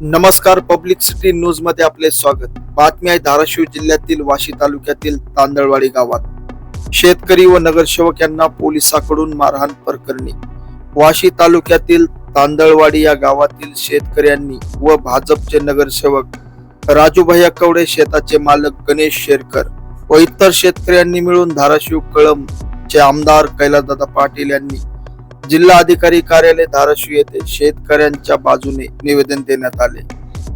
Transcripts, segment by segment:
नमस्कार public city न्यूजमध्ये आपले स्वागत. बातमी आहे धाराशिव जिल्ह्यातील वाशी तालुक्यातील तांदळवाडी गावात. शेतकरी व नगरसेवक यांना पोलिसांकडून मारहाण प्रकरणी. वाशी तालुक्यातील तांदळवाडी या गावातील शेतकऱ्यांनी व भाजपचे नगरसेवक राजूभैया कवडे शेताचे मालक गणेश शेरकर व इतर शेतकऱ्यांनी मिळून धाराशिव कळमचे आमदार कैलासदादा पाटील यांनी जिल्हा अधिकारी कार्यालय धाराशिव येथे शेतकऱ्यांच्या बाजूने निवेदन देण्यात आले.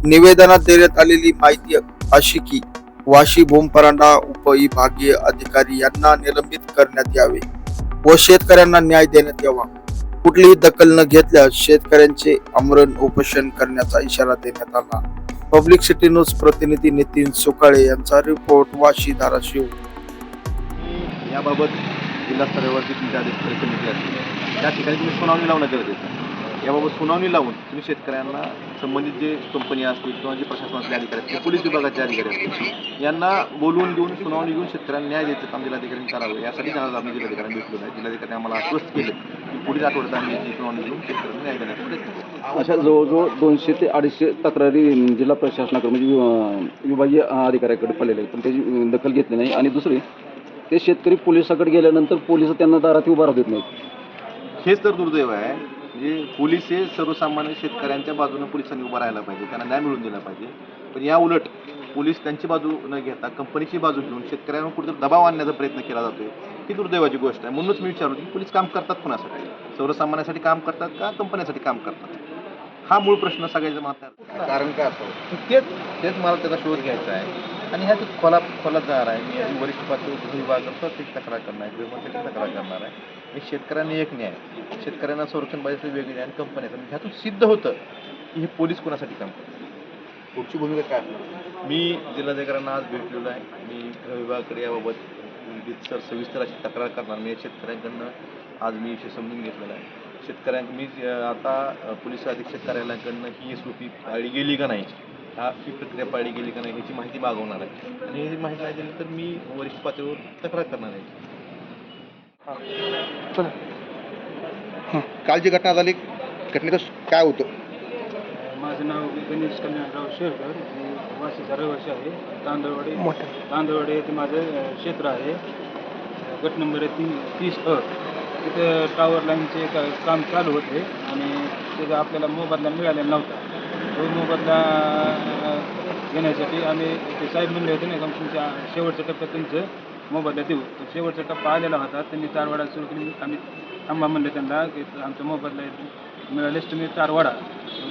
निवेदनात देण्यात आलेली माहिती अशी की वाशी भूमपरांडा उपविभागीय अधिकारी यांना निलंबित करण्यात यावे व शेतकऱ्यांना न्याय देण्यात यावा. कुठलीही दखल न घेतल्यास शेतकऱ्यांचे आमरण उपोषण करण्याचा इशारा देण्यात आला. पब्लिक सिटी न्यूज प्रतिनिधी नितीन सुकाळे यांचा रिपोर्ट वाशी धाराशिव. याबाबत जिल्हास्तरावरती तुमच्या अधिकारी समिती असते. त्या ठिकाणी तुम्ही सुनावणी लावणं गरजेचं आहे. याबाबत सुनावणी लावून तुम्ही शेतकऱ्यांना संबंधित जे कंपनी असतील किंवा जे प्रशासनातले अधिकारी असतील पोलीस विभागाचे अधिकारी असतील यांना बोलवून घेऊन सुनावणी घेऊन शेतकऱ्यांना न्याय द्यायचं काम जिल्हाधिकाऱ्यांनी करावं यासाठी आज आम्ही जिल्हाधिकाऱ्यांना भेटलो नाही. जिल्हाधिकाऱ्यांनी आम्हाला आश्वस्त केलं की पुढील आठवड्यात आम्ही याची सुनावणी घेऊन शेतकऱ्यांना न्याय देण्याचा प्रयत्न अशा जवळजवळ दोनशे ते अडीचशे तक्रारी जिल्हा प्रशासनाकडे म्हणजे विभागीय अधिकाऱ्याकडे पडलेले आहेत. पण त्याची दखल घेतली नाही. आणि दुसरी ते शेतकरी पोलिसाकडे गेल्यानंतर पोलीस त्यांना दारात उभा राहत नाहीत. हेच तर दुर्दैव आहे. म्हणजे पोलीस हे सर्वसामान्य शेतकऱ्यांच्या बाजूने पोलिसांनी उभं राहायला पाहिजे त्यांना न्याय मिळून दिला पाहिजे. पण या उलट पोलीस त्यांची बाजू न घेता कंपनीची बाजू घेऊन शेतकऱ्यांवर कुठेतरी दबाव आणण्याचा प्रयत्न केला जातोय. ही दुर्दैवाची गोष्ट आहे. म्हणूनच मी विचारतो की पोलीस काम करतात कोणासाठी? सर्वसामान्यासाठी काम करतात का कंपन्यासाठी काम करतात? हा मूळ प्रश्न सगळ्याच्या मात्र कारण काय असं? तेच तेच मला त्याचा शोध घ्यायचा आहे. आणि ह्यात खोला खोलात जाणार आहे मी वरिष्ठ पातळीवर विभागात प्रत्येक तक्रार करणार आहे गृहमंत्र्याची तक्रार करणार आहे. आणि शेतकऱ्यांना एक न्याय शेतकऱ्यांना संरक्षण पाहिजे वेगळी न्याय आणि कंपन्याचं आणि ह्यातून सिद्ध होतं की हे पोलीस कोणासाठी काम करतात. पुढची भूमिका काय मी जिल्हाधिकाऱ्यांना आज भेटलेलो आहे. मी गृह विभागाकडे याबाबत सर सविस्तर अशी तक्रार करणार. मी शेतकऱ्यांकडनं आज मी विषय समजून घेतलेला आहे. शेतकऱ्यां मी आता पोलीस अधीक्षक कार्यालयाकडनं ही एस ओ पी पाळली गेली का नाही हा ही प्रक्रिया पाळली गेली का नाही ह्याची माहिती मागवणार आहे. आणि ही माहिती नाही दिली तर मी वरिष्ठ पातळीवर तक्रार करणार आहे. काल जी घटना झाली घटनेचं काय होतं? माझं नाव गणेश कल्याणराव शेरकर मी वाशीचा रहिवासी आहे. तांदळवाडी तांदळवाडी येथे माझं क्षेत्र आहे. गट नंबर आहे तीन तीस अ. तिथं टावर लाईनचे का काम चालू होते आणि त्याचा आपल्याला मोबदला मिळालेला नव्हता. तो मोबदला घेण्यासाठी आम्ही ते साहेब म्हणले होते ना तुमच्या शेवटच्या टप्प्यात तुमचं मोबदला देऊ. तर शेवटचा टप्पा आलेला होता. त्यांनी तारवाडा सुरू केली. आम्ही थांबा म्हणले त्यांना की आमचा मोबदला मिळालेच तुम्ही तारवाडा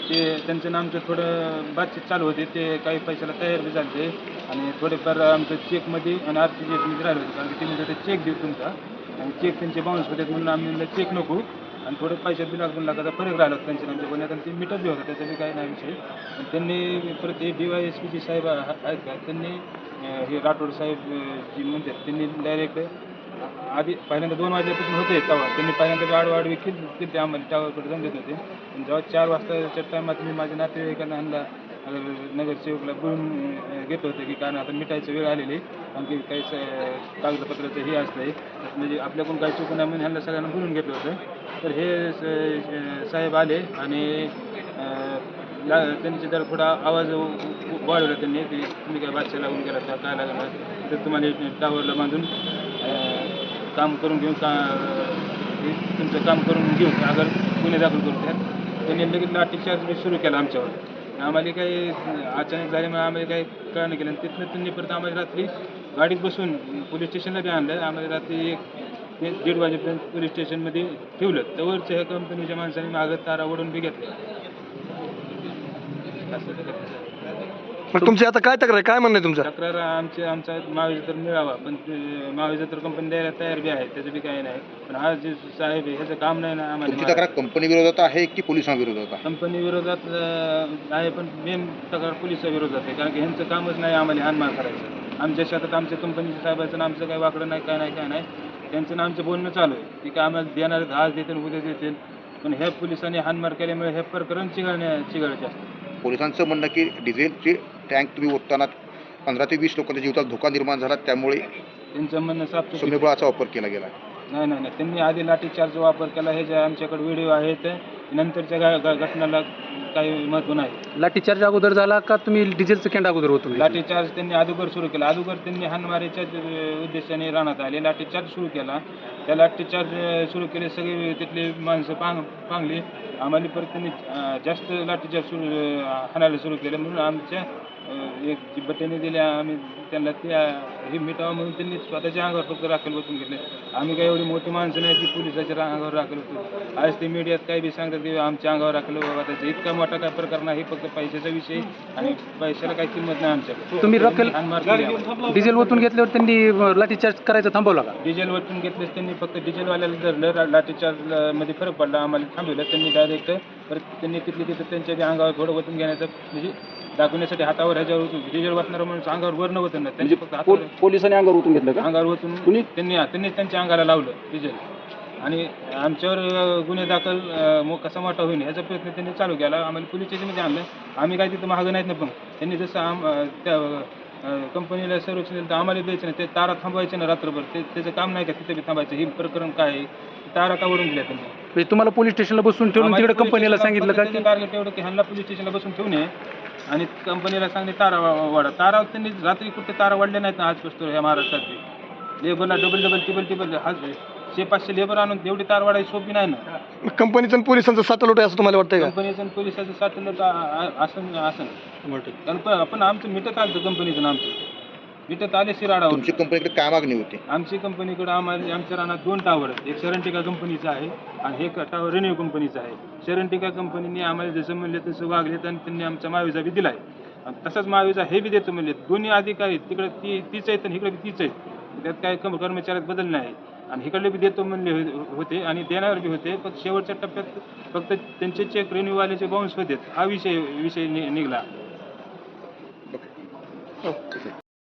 ते त्यांचं ना आमचं थोडं बातचीत चालू होती. ते काही पैशाला तयार बी झाले आणि थोडेफार आमचं चेकमध्ये आणि आर टी जी एसमध्ये राहिले होते. कारण की तुम्ही चेक देऊ तुमचा आणि चेक त्यांचे बाउन्स होते म्हणून आम्ही म्हणलं चेक नको. आणि थोडं पैशात बी लाख दोन लाखाचा फरक राहिला होता त्यांच्या आमच्या बोलण्यात आणि ते मिटत बी होता त्याचा बी काही नाही विषय. आणि त्यांनी परत हे D Y S P ji साहेब आहेत का त्यांनी हे राठोड साहेब जी म्हणतात त्यांनी डायरेक्ट आधी पहिल्यांदा दोन वाजल्यापासून होते तेव्हा त्यांनी पहिल्यांदा गाड केली विकली आम्हाला त्यावर जाऊन देत होते. पण जेव्हा चार वाजताच्या टायमात मी माझ्या नातेवाईकांना आणला नगरसेवकला बोलून घेत होते की कारण आता मिठायची वेळ आलेली आणखी काही स- कागदपत्राचं हे असलं म्हणजे आपल्याकडून काही चुकून नाही म्हणून ह्यांना सगळ्यांना बोलून घेतलं होतं. तर हे स- साहेब आले आणि ला त्यांचे जरा थोडा आवाज वाढवला त्यांनी की तुम्ही काय बादशा लागून गेला का काय लागणार तर तुम्हाला टावरला बांधून काम करून घेऊन का हे तुमचं काम करून घेऊन अगर गुन्हे दाखल करून द्या. त्यांनी लगेच लाठीचार्ज सुरू केला आमच्यावर. आम्हाला काही अचानक झाल्यामुळे आम्हाला काही कळणं केलं आणि तिथनं त्यांनी परत आम्हाला रात्री गाडीत बसून पोलीस स्टेशनला बी आणलं. आम्हाला रात्री एक ते दीड वाजेपर्यंत पोलीस स्टेशनमध्ये ठेवलं. त्यावरच्या ह्या कंपनीच्या माणसाने मागं तारा ओढून बी घेतल्या. ते. पण तुमची आता काय तक्रार आहे? काय म्हणणं आहे तुमचं? तक्रार आमची आमचा मावेजा तर मिळावा पण मावेजा तर कंपनी द्यायला तयार बी आहे त्याचं बी काही नाही. पण हा जे साहेब आहे ह्याचं काम नाही ना तुमची आम्हाला तक्रार कंपनी विरोधात आहे की पोलिसांविरोधात आहे? कंपनी विरोधात अं, आहे पण मेन तक्रार पोलिसा विरोधात आहे कारण की ह्यांचं कामच नाही आम्हाला हानमार करायचं. आमच्या शेतात आमच्या कंपनीच्या साहेबाचं आणि आमचं काही वाकडं नाही काय नाही काय नाही. त्यांचं आणि आमचं बोलणं चालू आहे की काय आम्हाला देणार आज देतील उद्या देतील. पण ह्या पोलिसांनी हानमार केल्यामुळे हे प्रकरण चिघळण्या चिघळचे असते पोलिसांचं म्हणणं की डिझेलची टँक तुम्ही ओतताना पंधरा ते वीस लोकांच्या जीवितात धोका निर्माण झाला त्यामुळे त्यांचं म्हणणं साफ सौम्यबळाचा वापर केला गेला. नाही नाही नाही. त्यांनी आधी लाठीचार्ज वापर केला. हे जे आमच्याकडे व्हिडिओ आहेत नंतरच्या घ- घ- घटनेला काही महत्त्व नाही. लाठीचार्ज अगोदर झाला का तुम्ही डिझेलचं कॅन्ड अगोदर होतो लाठीचार्ज त्यांनी अगोदर सुरू केला. अगोदर त्यांनी हाणमारीच्या अं, उद्देशाने राहण्यात आले. लाठीचार्ज सुरू केला. त्या लाठीचार्ज अं, सुरू केले सगळे तिथले माणसं पांग पांगली. आम्हाला परत त्यांनी अं, जास्त लाठीचार्ज सुरू अं, हाणायला सुरू केलं. म्हणून आमच्या एक जी बटणे दिल्या आम्ही त्यांना त्या हे मिटावं म्हणून त्यांनी स्वतःच्या अंगावर फक्त राखेल ओतून घेतले. आम्ही काही एवढी मोठी माणसं नाही की पोलिसाच्या अंगावर राखेल होतो आज ते मीडियात काही बी सांगतात की आमच्या अंगावर राखेल बाबा त्याचा इतका मोठा काय प्रकार नाही फक्त पैशाचा विषय आणि पैशाला काही किंमत नाही आमच्याकडे तुम्ही आम्हाला. डिझेल ओतून घेतल्यावर त्यांनी लाठीचार्ज करायचं थांबवला का? डिझेल वटून घेतलेस त्यांनी फक्त डिझेलवाल्याला धरलं लाठीचार्जमध्ये फरक पडला आम्हाला थांबवलं त्यांनी डायरेक्ट परत त्यांनी तिथले तिथं त्यांच्या अंगावर थोडं वतून घेण्याचं म्हणजे दाखवण्यासाठी हातावर ह्याच्यावर डिझेल वाटणारा म्हणून अंगावर वर न होतं ना त्यांनी फक्त पो- हातावर पोलिसांनी अंगावर उतरून घेतलं का? अंगावर ओतून कुणी? त्यांनी त्यांनी त्यांच्या अंगाला लावलं डिझेल आणि आमच्यावर अं, गुन्हे दाखल अं, मो- कसा मोठा होईल याचा प्रयत्न त्यांनी चालू केला. आम्हाला पोलीस स्टेशनमध्ये आणलं. आम्ही काय तिथं महाग नाहीत ना पण. त्यांनी जसं आम अं, त्या अं, कंपनीला संरक्षण दिलं तर आम्हाला द्यायचं नाही. ते तारा थांबवायचे ना रात्रभर. ते त्याचं काम नाही का? तिथे बी थांबायचं. हे प्रकरण काय आहे? तारा का वरून दिल्या त्यांनी? म्हणजे तुम्हाला पोलीस स्टेशनला बसून ठेवून तिकडे कंपनीला सांगितलं का फक्त की एवढं की ह्यांना पोलीस स्टेशनला बसून ठेवून ये. आणि कंपनीला सांगणे तारा वा- वाढा. तारा त्यांनी रात्री कुठे तारा वाढले नाहीत ना आजपासून ह्या महाराष्ट्रात लेबरला डबल डबल टिबल टिबल हा शे पाचशे लेबर आणून एवढी तार वाढायची सोपी नाही ना. कंपनीचं आणि पोलिसांचं सातलोट आहे असं तुम्हाला वाटतंय का? कंपनीचं आणि पोलिसाचं साठवलं असं असं कारण पण आपण आमचं मिटत आलं कंपनीचं आणि आमचं मिटत आले शिराडावर तुमची कंपनीकडे काय मागणी होती? आमची कंपनीकडे आम्हाला आमच्या रानात दोन टावर आहेत. एक शरणटिका कंपनीचा आहे आणि हे टावर रेन्यू कंपनीचा आहे. शरणटिका कंपनीने आम्हाला जसं म्हणले तसं वागलेत आणि त्यांनी आमचा माविजा बी दिला आहे आणि तसाच माविजा हे बी देतो म्हणले. दोन्ही अधिकारी तिकडे ती तीच आहेत आणि इकडे बी तीच आहेत. त्यात काय कम कर्मचाऱ्यात बदल नाही. आणि इकडले बी देतो म्हणले हो- होते आणि देणार बी होते. पण शेवटच्या टप्प्यात फक्त त्यांचे चेक रेन्यूवाल्याचे बाउन्स होते. हा विषय विषय नि- निघाला.